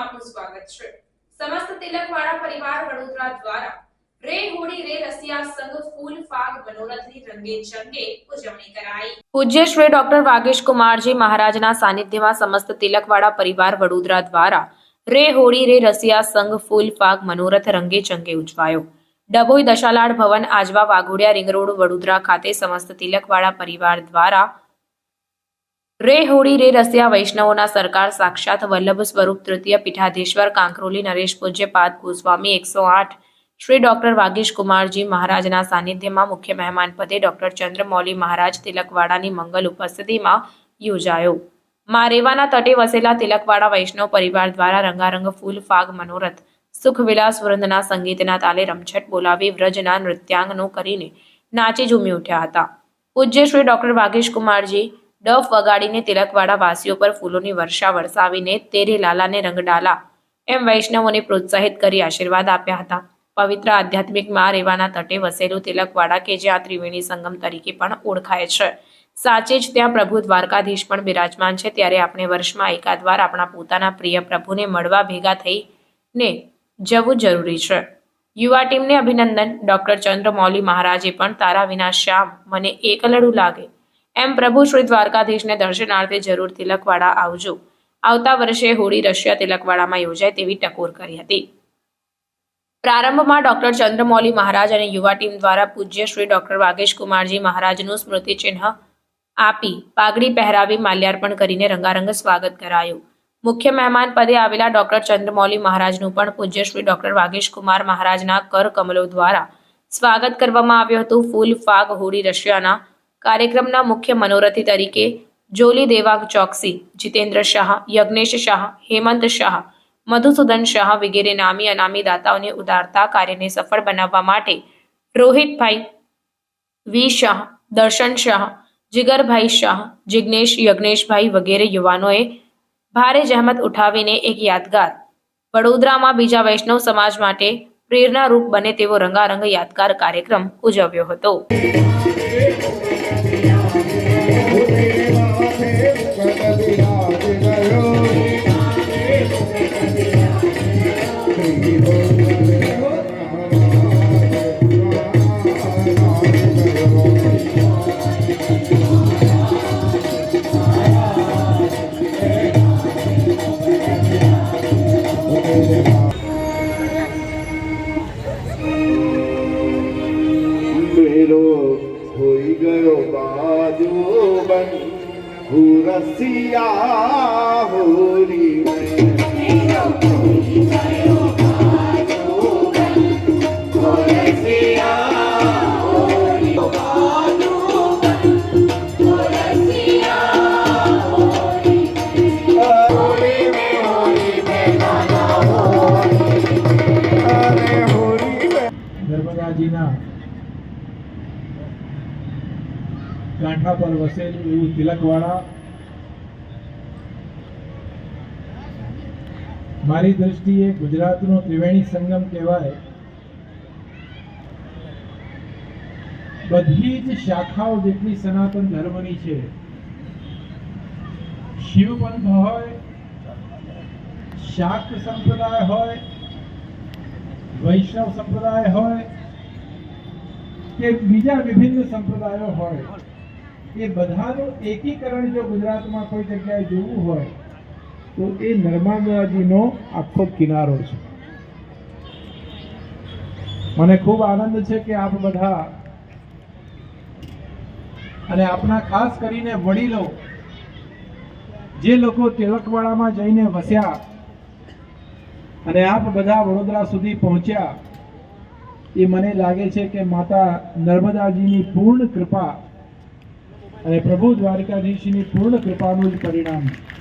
આપનું સ્વાગત છે. સમસ્ત તિલકવાડા પરિવાર વડોદરા દ્વારા રે હોળી રે રસિયા સંગ ફૂલ ફાગ મનોરથની રંગે ચંગે ઉજવણી કરાઈ. પૂજ્ય શ્રી ડોક્ટર વાગેશ કુમારજી મહારાજના સાનિધ્યમાં સમસ્ત તિલકવાડા પરિવાર વડોદરા દ્વારા રે હોળી રે રસિયા સંગ ફૂલ ફાગ મનોરથ રંગે ચંગે ઉજવાયો. ડભોઈ દશાલાડ ભવન આજવા વાઘોડિયા રિંગ રોડ વડોદરા ખાતે સમસ્ત તિલકવાડા પરિવાર દ્વારા રે હોળી, રે રસિયા વૈષ્ણવોના સરકાર સાક્ષાત વલ્લભ સ્વરૂપ તૃતીય પીઠાધીશ્વર કાંકરોલી નરેશ પૂજ્યપાદ ગોસ્વામી એકસો આઠ, શ્રી ડોક્ટર વાગીશ કુમારજી મહારાજના સાનિધ્યમાં મુખ્ય મહેમાન પદે ડોક્ટર ચંદ્રમૌલી મહારાજ તિલકવાડાની મંગલ ઉપસ્થિતિમાં યોજાયો. મારેવાના તટે વસેલા તિલકવાડા વૈષ્ણવ પરિવાર દ્વારા રંગારંગ ફૂલ, ફાગ, મનોરથ, સુખવિલાસ વૃંદના સંગીતના તાલે રમછટ બોલાવી વ્રજના નૃત્યાંગનો કરીને નાચી ઝૂમી ઉઠ્યા હતા. પૂજ્ય શ્રી ડોક્ટર વાગીશ કુમારજી ડફ વગાડીને તિલકવાડા વાસીઓ પર ફૂલોની વર્ષા વરસાવીને તેરે લાલાને રંગડાલા. એમ વૈષ્ણવોને પ્રોત્સાહિત કરી આશીર્વાદ આપ્યા હતા. પવિત્ર આધ્યાત્મિક મા રેવાના તટે વસેલું તિલકવાડા કે જ્યાં ત્રિવેણી સંગમ તરીકે પણ ઓળખાય છે. સાચે જ ત્યાં પ્રભુ દ્વારકાધીશ પણ બિરાજમાન છે, ત્યારે આપણે વર્ષમાં એકાદ વાર આપણા પોતાના પ્રિય પ્રભુને મળવા ભેગા થઈને જવું જરૂરી છે. યુવા ટીમને અભિનંદન. ડોક્ટર ચંદ્રમૌલી મહારાજે પણ તારા વિના શ્યામ, મને એકલડું લાગે. એમ પ્રભુ શ્રી દ્વારકાધીશને દર્શનાર્થે જરૂર તિલકવાડા આવજો. આવતા વર્ષે હોળી રશિયા તિલકવાડામાં યોજાય તેવી ટકોર કરી હતી. પ્રારંભમાં ડોક્ટર ચંદ્રમૌલી મહારાજ અને યુવા ટીમ દ્વારા પૂજ્ય શ્રી ડોક્ટર વાગેશ કુમારજી મહારાજનું સ્મૃતિચિહ્ન આપી પાઘડી પહેરાવી માલ્યાર્પણ કરીને રંગારંગ સ્વાગત કરાયું. મુખ્ય મહેમાન પદે આવેલા ડોક્ટર ચંદ્રમૌલી મહારાજનું પણ પૂજ્ય શ્રી ડોક્ટર વાગેશ કુમાર મહારાજના કર કમલો દ્વારા સ્વાગત કરવામાં આવ્યું હતું. ફૂલ ફાગ હોળી રશિયાના કાર્યક્રમના મુખ્ય મનોરથી તરીકે જોલી દેવાગ ચોકસી, જીતેન્દ્ર શાહ, યજ્ઞેશ શાહ, હેમંત શાહ, મધુસૂદન શાહ વગેરે નામી અનામી દાતાઓને ઉદારતા કાર્યને સફળ બનાવવા માટે રોહિતભાઈ વી શાહ, દર્શન શાહ, જીગરભાઈ શાહ, જિગ્નેશ, યજ્ઞેશભાઈ વગેરે યુવાનોએ ભારે જહેમત ઉઠાવીને એક યાદગાર વડોદરામાં બીજા વૈષ્ણવ સમાજ માટે પ્રેરણારૂપ બને તેવો રંગારંગ યાદગાર કાર્યક્રમ ઉજવ્યો હતો. મેરો હોઈ ગયો બાજુ બન હુરસિયા હોરી होरी નર્મદાજીના કાંઠા પર વસેલું એવું તિલકવાળા. મારી દ્રષ્ટિએ ગુજરાતનો ત્રિવેણી સંગમ કહેવાય. બધી જ શાખાઓ જેટલી સનાતન ધર્મની છે. શિવપંથ હોય, શાક્ત સંપ્રદાય હોય, વૈષ્ણવ સંપ્રદાય હોય કે બીજા વિભિન્ન સંપ્રદાયો હોય. એ બધાનું એકીકરણ જો ગુજરાતમાં કોઈ જગ્યાએ જોવું હોય, તો એ નર્મદાજીનો આખો કિનારો છે. મને ખૂબ આનંદ છે કે આપ બધા અને આપના ખાસ કરીને વડીલો, જે લોકો તિલકવાડામાં જઈને વસ્યા અને આપ બધા વડોદરા સુધી પહોંચ્યા, એ મને લાગે છે કે માતા નર્મદાજીની પૂર્ણ કૃપા અને પ્રભુ દ્વારકાધીશની પૂર્ણ કૃપાનું જ પરિણામ છે.